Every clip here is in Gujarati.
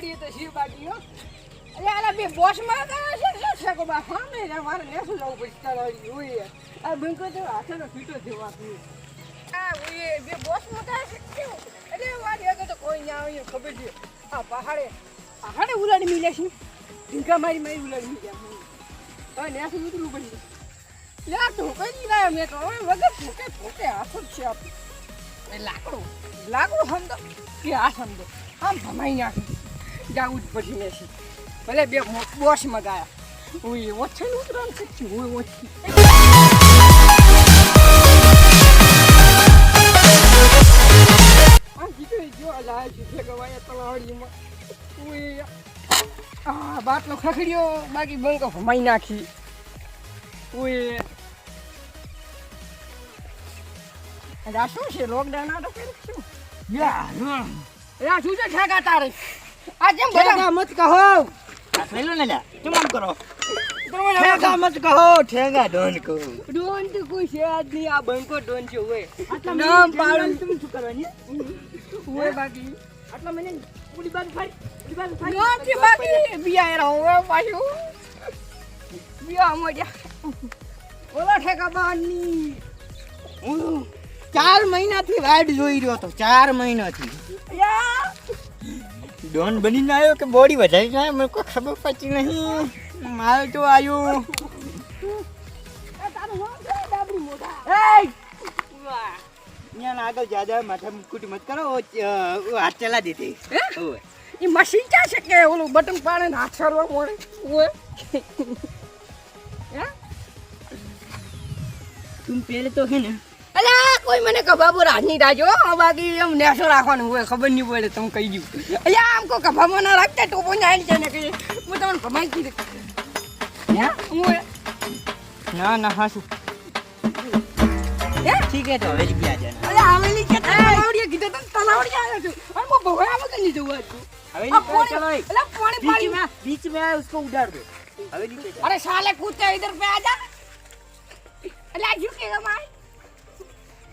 તલાવડી તો શિવ હો? અરે આલા બે બોસમાં છે ને સકો બા ફામે ને મારે લઉં પછી તલાવડી એ. આ બંકો તો હાથે તો ફીટો થયો આપની આ ઓએ બે બોસમાં કરે છે? કેવું અરે વાડી આગળ તો કોઈ ના આવે, ખબર છે. આ પહાડે પહાડે ઉલાડી મિલે છે. ઢીંકા મારી મારી ઉલાડી મિલે હવે નેસું ઉતરવું પડશે. લ્યા ઢોકાઈ નહીં લાયા, મેં તો હવે વગર ઢોકે ઢોકે હાથો જ છે આપણે લાકડું લાકડું સમજો કે આ સમજો આમ ભમાઈ નાખી. જાવું જ પછી મેસી ભલે બે બોસ મગાયા. ઓય ઓછે ઉતરવાનું શીખ્યું હું ઓછી. આ જીતો જો લાય છે ગવાયા તલાવડીમાં. ઓય આ બાટલો ખખડ્યો બાકી બંકો ભમાઈ નાખી. ઓય. આ શું છે લોકડાઉન આ તો પેલું શું? યા આ શું છે ઠેકા તારે? આ બધા મત કહો. પેલો ને લ્યા કેમ આમ કરો? ઠેગા મત કહો ઠેગા ડોન કહો ડોન તો કોઈ છે આજ નહીં આ બંકો ડોન છે ઓય. નામ પાડું. તું શું કરવાની ઓય બાકી. આટલા મને પૂરી બાજુ ફરી ઉડી બાજુ કે બાકી. બિયા રહો ઓય પાછું. બિયા મજા ઓલા ઠેકા બાની. હું ચાર મહિનાથી વાડ જોઈ રહ્યો હતો ચાર મહિનાથી. યા. ડોન બનીને આવ્યો કે બોડી વધારી જાય મને કોઈ ખબર પડતી નહીં. મારે તો આવ્યું આગળ જ્યાદા માથા મુકુટ મત કરો. હાથ ચલા દેતી એ મશીન ક્યાં છે કે ઓલું બટન પાડે હાથ સરવા મળે? તું પહેલે તો હે ને અલ્યા કોઈ મને કબાબો રાજની રાજો બાકી એમ નેસો રાખવાનું હોય ખબર નહીં પડે તમે કહી દઉં અલ્યા આમ કો કબાબો ના રાખતા ટોપો ના આવી જાય ને કે હું તમને ભમાઈ કીધું હે હું ના ના હા શું હે ઠીક હે તો હવે ગયા જાય અલ્યા આવેલી કે તલાવડીએ કીધું તને તલાવડી આવ્યો છું અને હું ભવાયા વગર નહીં જવું હતું હવે આ નીકળો પાણી- ચલો અલ્યા પાણી बीच પાણી में बीच में है उसको उधार दो अबे नीचे जा अरे साले कूदते इधर पे आजा अल्लाह झुकेगा मार चलो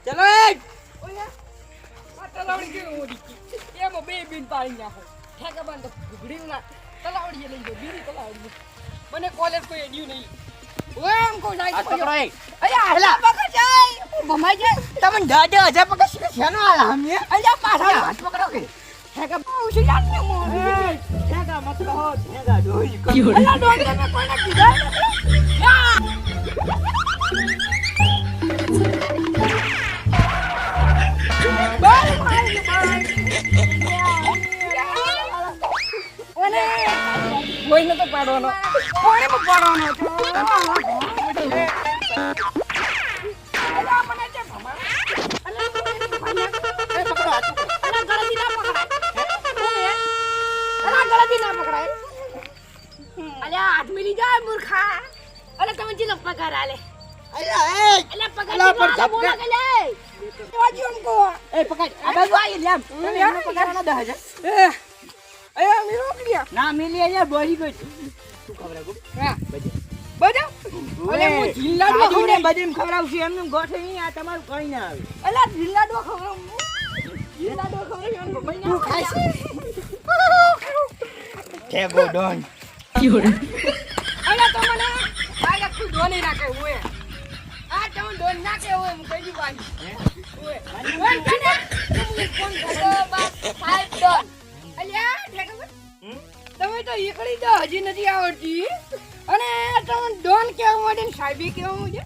ચલો તલાવડી કેવી ઓડી એમાં બે બીન પાડી નાખો. ઠેકા બાંધો. ઘૂગડી ના તલાવડીએ લઈ ગયો બીજી તલાવડી મને કોલેજ કોઈ એડ્યું નહીં. ઓમ કોઈ નાઈ પકડાય અલ્યા હલા. પકડ જાય ભમાઈ જાય. તમને દાદે હજાર પકડ શીખે છેનો આલા અમે અલ્યા પાછળ હાથ પકડો કે. ઠેકા બહુ છે યાર ને મો. ઠેકા મત રહો ઠેકા ડોઈ અલ્યા કોઈને તો પાડવાનો. કોણે પણ પાડવાનો છો અલા અરે મી રોકડ્યા ના મિલી અહીંયા બોરી ગઈ શું ખબર એમ એમ નહીં આ તમારું કઈ ના આવે. અલે જિલ્લાડો ખવડાવ. જિલ્લાડો ખવડાવ એમ મહિના ખાઈશ. ટેબો ડોન. ક્યુડ આ તો ડોન નાખે હું કઈ એકડી તો હજી નથી આવડતી. અને તમે ડોન કેવા માટે સાહેબી કેવા માટે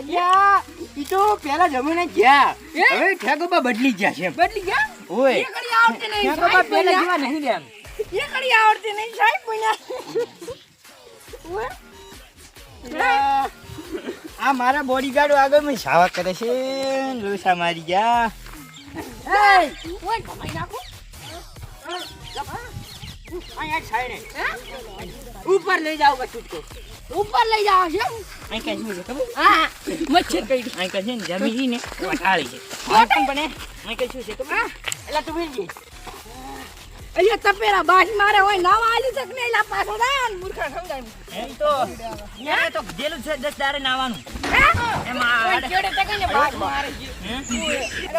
અલ્યા ઈ તો પેલા જમીને ગયા? હવે બદલી ગયા છે બદલી ગયા? ઓય. એકડી આવડતી નહીં સાહેબ પેલા જેવા નહીં રહ્યા એકડી આવડતી નહીં સાહેબ બન્યા ઓએ આ મારા બોડીગાર્ડ આગળ મેં સાવા કરે છે લોસા મારી ગયા. એ ઓય સાઈડે ઉપર લઈ જાઓ કે છૂટકો ઉપર લઈ જાવ છે? અહીં કઈ શું છે ખબર હા મચ્છર કઈ અહીં કઈ છે ને જમીન ને વટાળી છે. પણ પણ અહીં કઈ શું છે ખબર? એટલે તું જઈશ અહીંયા તપેરા બાસ મારે હોય નાવા આલી તક ને એલા પાછો દાન મૂર્ખા સમજાય એમ તો ન્યાય તો જેલું છે દસ દારે નાવાનું. એમાં કેડે તક ને બાજ મારે. છે હે?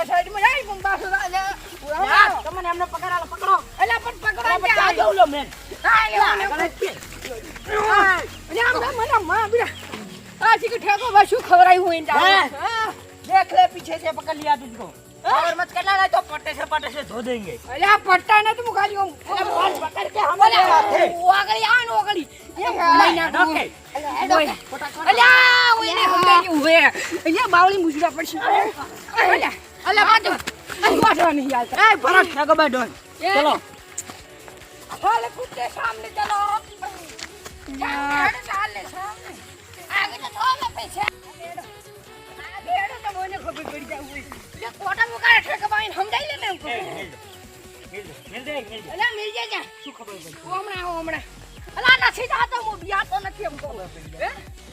સાઈડમાં જાય પણ પાછો દાન. તમને એમને પકડ આલો પકડો અલ્યા પણ પકડો આ ને બધા ત્યાં. જવું લો મેન હા, અલ્યા મને- હા, અલ્યા આમ મને માં બીડા. આ ચીકુ ઠેકો બા શું ખવડાવ્યું હોય ને હે? જાણે. હા. देख ले पीछे से पकड़ लिया तुझको और मत करना नहीं तो पट्टे से पट्टे से धो देंगे અલ્યા પટ્ટા ને તું ખાલી આમ अरे फोन पकड़ के हम અલ્યા, ઓગળી આ ને ઓગળી. એ ભૂલાઈ નાખું. ઓકે ઓય. અલ્યા, ઓય ને સમજાઈ ગયું હવે. અલ્યા, બાવળી મૂછડા પડશે. અલ્યા, અલ્યા, બાજુ. અલ્યા, ગોઠો નહીં આવતા એ ભરત ઠગો બાય ડોન ચલો. ઓલે કુત્તે સામે ચલો. ચાલે સામે. આગે મિલ જાય શું ખબર અલા નથી જાતો હું બિયાતો નથી એમ કહું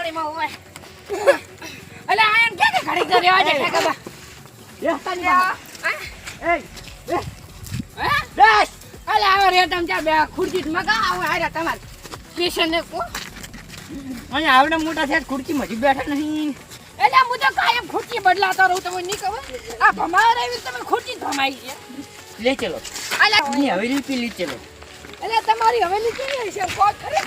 વાવડીમાં હોય. એટલે ચા બે. ખુરચી મગા આવો આરે તમાર. પેશન ને કો. અને મોટા છે ખુરચી મજી બેઠા નહીં. એટલે હું તો કાયમ ખુરચી બદલાતો રહું તમે નહીં કહો. આ ભમાવા રહી તમે ખુરચી ભમાઈ છે. લે ચલો. અલા ની હવેલી પી લે ચલો. એટલે તમારી હવેલી કેવી હશે? કોક ખરી?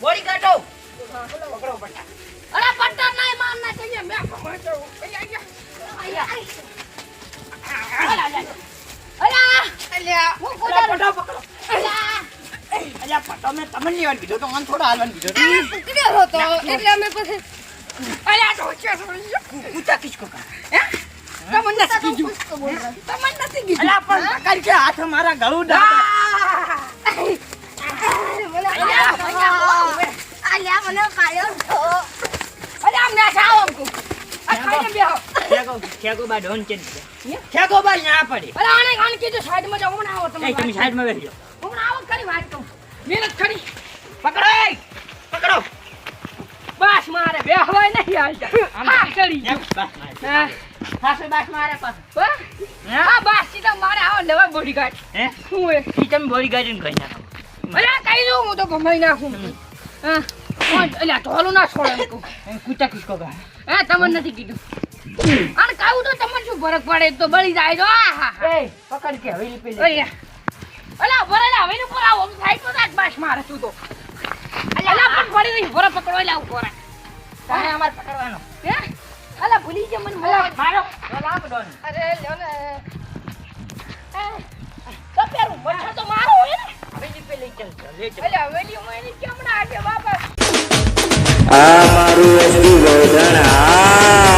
બોડી કાઢો. પકડો તમને લેવાનું કીધું તો મને થોડો હાલવાનું કીધું એટલે અમે પછી અલ્યા તો કા હે? તમને નથી કીધું. તમને નથી કીધું. અલા પણ પકડ કે હાથ મારા ગળું દાબે. ખેગો ખેગો બા ડોન ચેન ખેગો બા ના પડે. એ તમે સાઈડમાં બેસી જાઓ મહેનત એ! પકડો. બસ મારે બે હવાય નહીં હાલતા ચડી જાવ બસ સાસુ બાસ મારે પાછું. હા? બસ મારે આવો ગાર્ડ હે? શું એ? ઈ તમે બોડી ને કહી નાખો. અલ્યા કઈ દઉં હું તો ભમાઈ નાખું. હા. અલ્યા ઢોલું ના છોડે કૂચા કિસકો કા હે તમને નથી કીધું. અને કાવું તો તમને શું ફરક પડે? તો બળી જાય તો આ હા એ પકડ કે હવેલી પેલી. અલ્યા અલ્યા ભરેલા હવે ઉપર આવો. સાઈડ પર બાસ મારે તું તો. અલ્યા પણ પડી રહી. ભરે પકડો. લે ઉપર કાય અમાર પકડવાનો. હે? અલ્યા ભૂલી જ મને મોજ. મારો આપ ડોન. અરે લ્યો ને પેલું મચ્છર તો મારો હોય ને. હવેલી પેલી લઈ ચાલ લે ચલ. અલા વેલી હું એની કેમ આજે બાપા? આ મારું એસટી ગોધણ આ